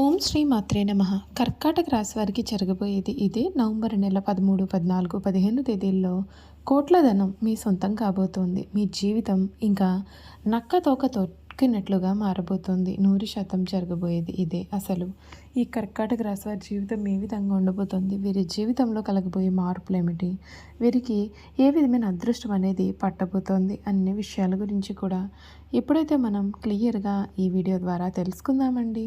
ఓం శ్రీ మాత్రే నమ. కర్కాటక రాశి వారికి జరగబోయేది ఇదే నవంబర్ నెల పదమూడు పద్నాలుగు పదిహేను తేదీల్లో. కోట్ల ధనం మీ సొంతం కాబోతోంది. మీ జీవితం ఇంకా నక్క తోక తొక్కినట్లుగా మారబోతోంది. నూరు శాతం జరగబోయేది ఇదే అసలు. ఈ కర్కాటక రాశి వారి జీవితం ఏ విధంగా ఉండబోతోంది? వీరి జీవితంలో కలగబోయే మార్పులు ఏమిటి? వీరికి ఏ విధమైన అదృష్టం అనేది పట్టబోతోంది? అన్ని విషయాల గురించి కూడా ఎప్పుడైతే మనం క్లియర్గా ఈ వీడియో ద్వారా తెలుసుకుందామండి.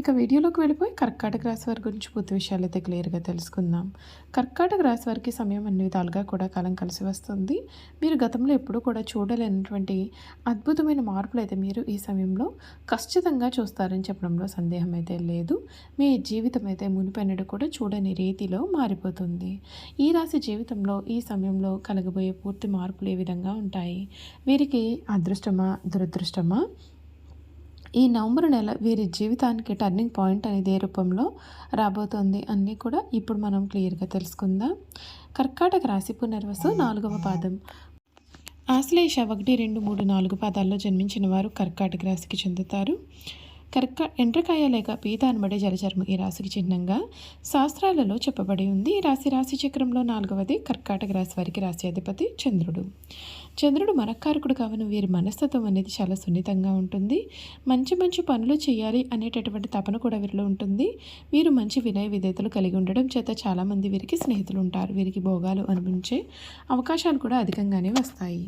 ఇక వీడియోలోకి వెళ్ళిపోయి కర్కాటక రాశి వారి గురించి పూర్తి విషయాలు అయితే క్లియర్గా తెలుసుకుందాం. కర్కాటక రాశి వారికి సమయం అన్ని విధాలుగా కూడా కాలం కలిసి వస్తుంది. మీరు గతంలో ఎప్పుడూ కూడా చూడలేనటువంటి అద్భుతమైన మార్పులు అయితే మీరు ఈ సమయంలో ఖచ్చితంగా చూస్తారని చెప్పడంలో సందేహం అయితే లేదు. మీ జీవితం అయితే మునిపెన్నడు కూడా చూడని రీతిలో మారిపోతుంది. ఈ రాశి జీవితంలో ఈ సమయంలో కలగబోయే పూర్తి మార్పులు ఏ విధంగా ఉంటాయి? వీరికి అదృష్టమా దురదృష్టమా? ఈ నవంబర్ నెల వీరి జీవితానికి టర్నింగ్ పాయింట్ అనేది ఏ రూపంలో రాబోతోంది అన్నీ కూడా ఇప్పుడు మనం క్లియర్గా తెలుసుకుందాం. కర్కాటక రాశి పునర్వసు నాలుగవ పాదం. ఆశ్లేష ఒకటి రెండు మూడు నాలుగు పాదాల్లో జన్మించిన వారు కర్కాటక రాశికి చెందుతారు. కర్క ఎండ్రకాయ లేక పీత అనబడే జలచర్మ ఈ రాశికి చిహ్నంగా శాస్త్రాలలో చెప్పబడి ఉంది. ఈ రాశి రాశి చక్రంలో నాలుగవది కర్కాటక రాశి వారికి రాశి అధిపతి చంద్రుడు. చంద్రుడు మనకారకుడు కావున వీరి మనస్తత్వం అనేది చాలా సున్నితంగా ఉంటుంది. మంచి మంచి పనులు చేయాలి అనేటటువంటి తపన కూడా వీరిలో ఉంటుంది. వీరు మంచి వినయ విధేతలు కలిగి ఉండడం చేత చాలామంది వీరికి స్నేహితులు ఉంటారు. వీరికి భోగాలు అనిపించే అవకాశాలు కూడా అధికంగానే వస్తాయి.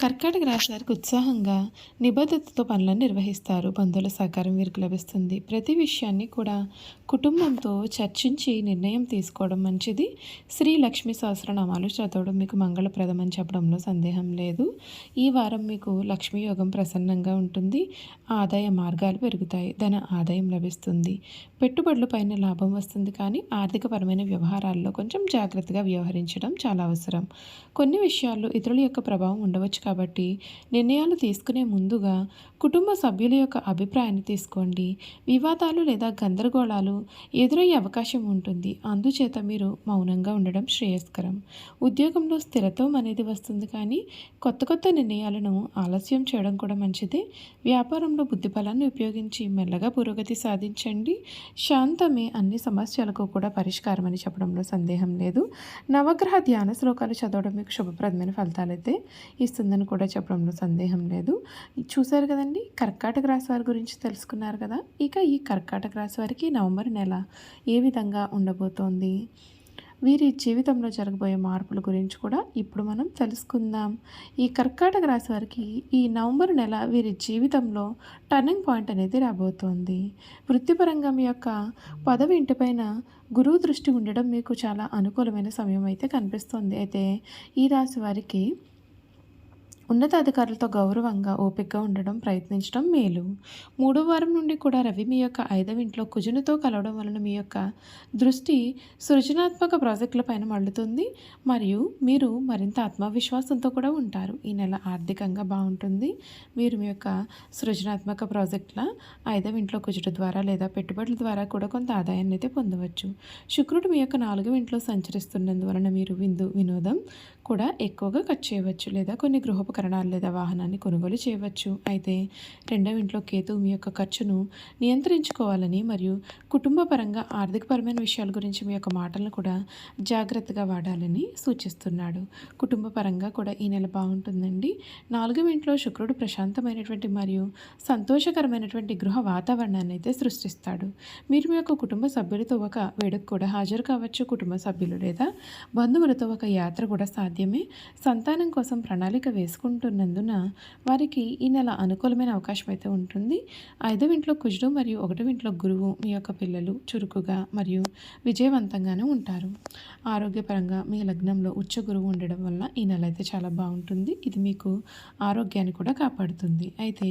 కర్కాటక రాశి వారికి ఉత్సాహంగా నిబద్ధతతో పనులను నిర్వహిస్తారు. బంధువుల సహకారం వీరికి లభిస్తుంది. ప్రతి విషయాన్ని కూడా కుటుంబంతో చర్చించి నిర్ణయం తీసుకోవడం మంచిది. శ్రీ లక్ష్మీ సహస్రనామాలు చదవడం మీకు మంగళప్రదమని చెప్పడంలో సందేహం లేదు. ఈ వారం మీకు లక్ష్మీ యోగం ప్రసన్నంగా ఉంటుంది. ఆదాయ మార్గాలు పెరుగుతాయి. ధన ఆదాయం లభిస్తుంది. పెట్టుబడుల పైన లాభం వస్తుంది కానీ ఆర్థికపరమైన వ్యవహారాల్లో కొంచెం జాగ్రత్తగా వ్యవహరించడం చాలా అవసరం. కొన్ని విషయాల్లో ఇతరుల యొక్క ప్రభావం ఉండవచ్చు కాబట్టి నిర్ణయాలు తీసుకునే ముందుగా కుటుంబ సభ్యుల యొక్క అభిప్రాయాన్ని తీసుకోండి. వివాదాలు లేదా గందరగోళాలు ఎదురయ్యే అవకాశం ఉంటుంది. అందుచేత మీరు మౌనంగా ఉండడం శ్రేయస్కరం. ఉద్యోగంలో స్థిరత్వం అనేది వస్తుంది కానీ కొత్త కొత్త నిర్ణయాలను ఆలస్యం చేయడం కూడా మంచిదే. వ్యాపారంలో బుద్ధిబలాన్ని ఉపయోగించి మెల్లగా పురోగతి సాధించండి. శాంతమే అన్ని సమస్యలకు కూడా పరిష్కారం అని చెప్పడంలో సందేహం లేదు. నవగ్రహ ధ్యాన శ్లోకాలు చదవడం మీకు శుభప్రదమైన ఫలితాలైతే ఇస్తుందని కూడా చెప్పడంలో సందేహం లేదు. చూశారు కదండి కర్కాటక రాశి వారి గురించి తెలుసుకున్నారు కదా. ఇక ఈ కర్కాటక రాశి వారికి నవంబర్ నెల ఏ విధంగా ఉండబోతోంది? వీరి జీవితంలో జరగబోయే మార్పుల గురించి కూడా ఇప్పుడు మనం తెలుసుకుందాం. ఈ కర్కాటక రాశి వారికి ఈ నవంబర్ నెల వీరి జీవితంలో టర్నింగ్ పాయింట్ అనేది రాబోతోంది. వృత్తిపరంగా మీ యొక్క పదవి ఇంటిపైన గురువు దృష్టి ఉండడం మీకు చాలా అనుకూలమైన సమయం అయితే కనిపిస్తుంది. అయితే ఈ రాశి వారికి ఉన్నతాధికారులతో గౌరవంగా ఓపికగా ఉండడం ప్రయత్నించడం మేలు. మూడో వారం నుండి కూడా రవి మీ యొక్క ఐదవ ఇంట్లో కుజునితో కలవడం వలన మీ యొక్క దృష్టి సృజనాత్మక ప్రాజెక్టుల పైన మళ్ళుతుంది. మరియు మీరు మరింత ఆత్మవిశ్వాసంతో కూడా ఉంటారు. ఈ నెల ఆర్థికంగా బాగుంటుంది. మీరు మీ యొక్క సృజనాత్మక ప్రాజెక్టుల ఐదవ ఇంట్లో కుజుడు ద్వారా లేదా పెట్టుబడుల ద్వారా కూడా కొంత ఆదాయాన్ని అయితే పొందవచ్చు. శుక్రుడు మీ యొక్క నాలుగవ ఇంట్లో సంచరిస్తున్నందువలన మీరు విందు వినోదం కూడా ఎక్కువగా ఖర్చు చేయవచ్చు. లేదా కొన్ని గృహ ఉపకరణాలు లేదా వాహనాన్ని కొనుగోలు చేయవచ్చు. అయితే రెండవ ఇంట్లో కేతు మీ యొక్క ఖర్చును నియంత్రించుకోవాలని మరియు కుటుంబ పరంగా ఆర్థికపరమైన విషయాల గురించి మీ యొక్క మాటలను కూడా జాగ్రత్తగా వాడాలని సూచిస్తున్నాడు. కుటుంబ పరంగా కూడా ఈ నెల బాగుంటుందండి. నాలుగవ ఇంట్లో శుక్రుడు ప్రశాంతమైనటువంటి మరియు సంతోషకరమైనటువంటి గృహ వాతావరణాన్ని అయితే సృష్టిస్తాడు. మీరు మీ యొక్క కుటుంబ సభ్యులతో ఒక వేడుక కూడా హాజరు కావచ్చు. కుటుంబ సభ్యులు లేదా బంధువులతో ఒక యాత్ర కూడా సాధ్యమే. సంతానం కోసం ప్రణాళిక వేసుకుంటున్నందున వారికి ఈ నెల అనుకూలమైన అవకాశం అయితే ఉంటుంది. ఐదవ ఇంట్లో కుజుడు మరియు ఒకటవ ఇంట్లో గురువు మీ యొక్క పిల్లలు చురుకుగా మరియు విజయవంతంగానే ఉంటారు. ఆరోగ్యపరంగా మీ లగ్నంలో ఉచ్చ గురువు ఉండడం వల్ల ఈ నెల అయితే చాలా బాగుంటుంది. ఇది మీకు ఆరోగ్యాన్ని కూడా కాపాడుతుంది. అయితే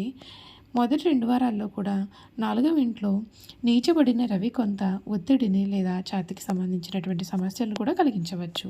మొదటి రెండు వారాల్లో కూడా నాలుగవ ఇంట్లో నీచబడిన రవి కొంత ఒత్తిడిని లేదా ఛాతికి సంబంధించినటువంటి సమస్యలను కూడా కలిగించవచ్చు.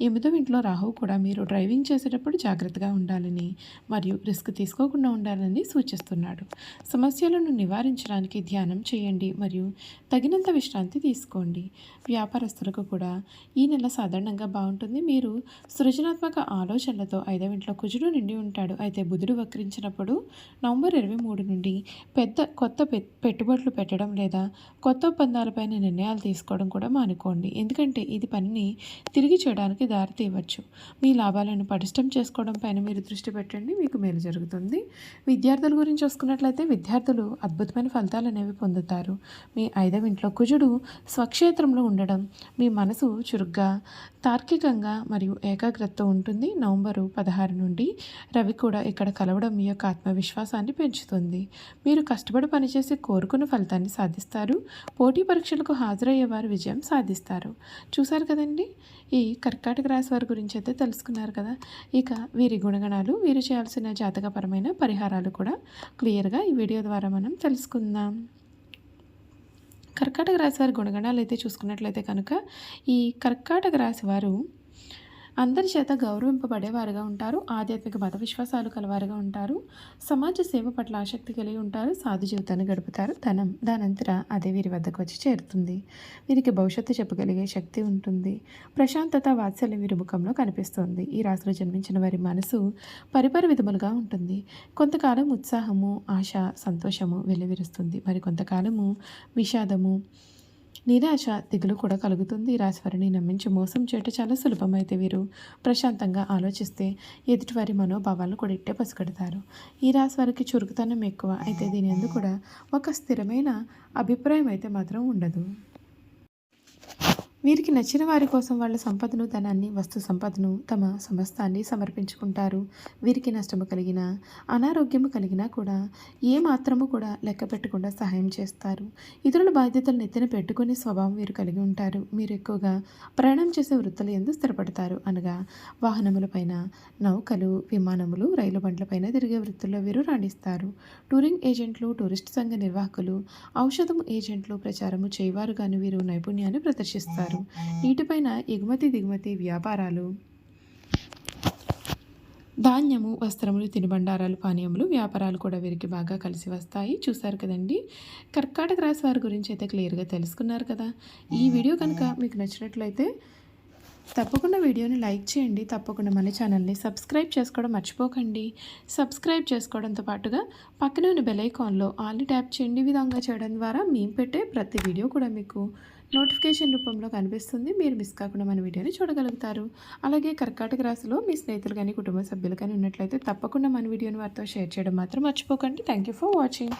ఎనిమిదవ ఇంట్లో రాహువు కూడా మీరు డ్రైవింగ్ చేసేటప్పుడు జాగ్రత్తగా ఉండాలని మరియు రిస్క్ తీసుకోకుండా ఉండాలని సూచిస్తున్నాడు. సమస్యలను నివారించడానికి ధ్యానం చేయండి మరియు తగినంత విశ్రాంతి తీసుకోండి. వ్యాపారస్తులకు కూడా ఈ నెల సాధారణంగా బాగుంటుంది. మీరు సృజనాత్మక ఆలోచనలతో ఐదవ ఇంట్లో కుజుడు నిండి ఉంటాడు. అయితే బుధుడు వక్రించినప్పుడు నవంబర్ ఇరవై మూడు నుండి పెద్ద కొత్త పె- పెట్టుబడులు పెట్టడం లేదా కొత్త ఒప్పందాలపైన నిర్ణయాలు తీసుకోవడం కూడా మానుకోండి. ఎందుకంటే ఇది పనిని తిరిగి చేయడానికి దారి తీయవచ్చు. మీ లాభాలను పటిష్టం చేసుకోవడం పైన మీరు దృష్టి పెట్టండి. మీకు మేలు జరుగుతుంది. విద్యార్థుల గురించి చూసుకున్నట్లయితే విద్యార్థులు అద్భుతమైన ఫలితాలు అనేవి పొందుతారు. మీ ఐదవ ఇంట్లో కుజుడు స్వక్షేత్రంలో ఉండడం మీ మనసు చురుగ్గా తార్కికంగా మరియు ఏకాగ్రతతో ఉంటుంది. నవంబరు పదహారు నుండి రవి కూడా ఇక్కడ కలవడం మీ యొక్క ఆత్మవిశ్వాసాన్ని పెంచుతుంది. మీరు కష్టపడి పనిచేసి కోరుకున్న ఫలితాన్ని సాధిస్తారు. పోటీ పరీక్షలకు హాజరయ్యే వారు విజయం సాధిస్తారు. చూశారు కదండి? ఈ కర్కాటక రాశి వారి గురించి అయితే తెలుసుకున్నారు కదా? ఇక వీరి గుణగణాలు వీరు చేయాల్సిన జాతకపరమైన పరిహారాలు కూడా క్లియర్గా ఈ వీడియో ద్వారా మనం తెలుసుకుందాం. కర్కాటక రాశి వారి గుణగణాలు అయితే చూసుకున్నట్లయితే కనుక ఈ కర్కాటక రాశి వారు అందరి చేత గౌరవింపబడేవారుగా ఉంటారు. ఆధ్యాత్మిక మత విశ్వాసాలు కలవారుగా ఉంటారు. సమాజ సేవ పట్ల ఆసక్తి కలిగి ఉంటారు. సాధు జీవితాన్ని గడుపుతారు. ధనం దానంతర అదే వీరి వద్దకు వచ్చి చేరుతుంది. వీరికి భవిష్యత్తు చెప్పగలిగే శక్తి ఉంటుంది. ప్రశాంతత వాత్సల్యం వీరి ముఖంలో కనిపిస్తుంది. ఈ రాశిలో జన్మించిన వారి మనసు పరిపరి విధములుగా ఉంటుంది. కొంతకాలం ఉత్సాహము ఆశ సంతోషము వెలువరుస్తుంది మరి కొంతకాలము విషాదము నిరాశ దిగులు కూడా కలుగుతుంది. ఈ రాశివారిని నమ్మించి మోసం చేయటం చాలా సులభమైతే వీరు. ప్రశాంతంగా ఆలోచిస్తే ఎదుటివారి మనోభావాలను కూడా ఇట్టే పసిగడతారు. ఈ రాశి వారికి చురుకుతనం ఎక్కువ. అయితే దీని కూడా ఒక స్థిరమైన అభిప్రాయం అయితే మాత్రం ఉండదు. వీరికి నచ్చిన వారి కోసం వాళ్ళ సంపదను ధనాన్ని వస్తు సంపదను తమ సమస్తాన్ని సమర్పించుకుంటారు. వీరికి నష్టము కలిగిన అనారోగ్యము కలిగినా కూడా ఏ మాత్రము కూడా లెక్క పెట్టకుండా సహాయం చేస్తారు. ఇతరుల బాధ్యతలు నెత్తిన పెట్టుకునే స్వభావం వీరు కలిగి ఉంటారు. మీరు ఎక్కువగా ప్రయాణం చేసే వృత్తులు ఎందు స్థిరపడతారు. అనగా వాహనములపైన నౌకలు విమానములు రైలు బండ్లపైన తిరిగే వృత్తుల్లో వీరు రాణిస్తారు. టూరింగ్ ఏజెంట్లు టూరిస్ట్ సంఘ నిర్వాహకులు ఔషధం ఏజెంట్లు ప్రచారము చేయవారు కానీ వీరు నైపుణ్యాన్ని ప్రదర్శిస్తారు. నీటిపైన ఎగుమతి దిగుమతి వ్యాపారాలు. ధాన్యము వస్త్రములు తినుబండారాలు పానీయములు వ్యాపారాలు కూడా వీరికి బాగా కలిసి వస్తాయి. చూసారు కదండి? కర్కాటక రాశి వారి గురించి అయితే క్లియర్గా తెలుసుకున్నారు కదా. ఈ వీడియో కనుక మీకు నచ్చినట్లయితే తప్పకుండా వీడియోని లైక్ చేయండి. తప్పకుండా మన ఛానల్ని సబ్స్క్రైబ్ చేసుకోవడం మర్చిపోకండి. సబ్స్క్రైబ్ చేసుకోవడంతో పాటుగా పక్కనే ఉన్న బెల్ ఐకాన్లో ఆల్ని ట్యాప్ చేయండి. విధంగా చేయడం ద్వారా మేము పెట్టే ప్రతి వీడియో కూడా మీకు నోటిఫికేషన్ రూపంలో కనిపిస్తుంది. మీరు మిస్ కాకుండా మన వీడియోని చూడగలుగుతారు. అలాగే కర్కాటక రాశిలో మీ స్నేహితులు కానీ కుటుంబ సభ్యులు కానీ ఉన్నట్లయితే తప్పకుండా మన వీడియోని వారితో షేర్ చేయడం మాత్రం మర్చిపోకండి. Thank you for watching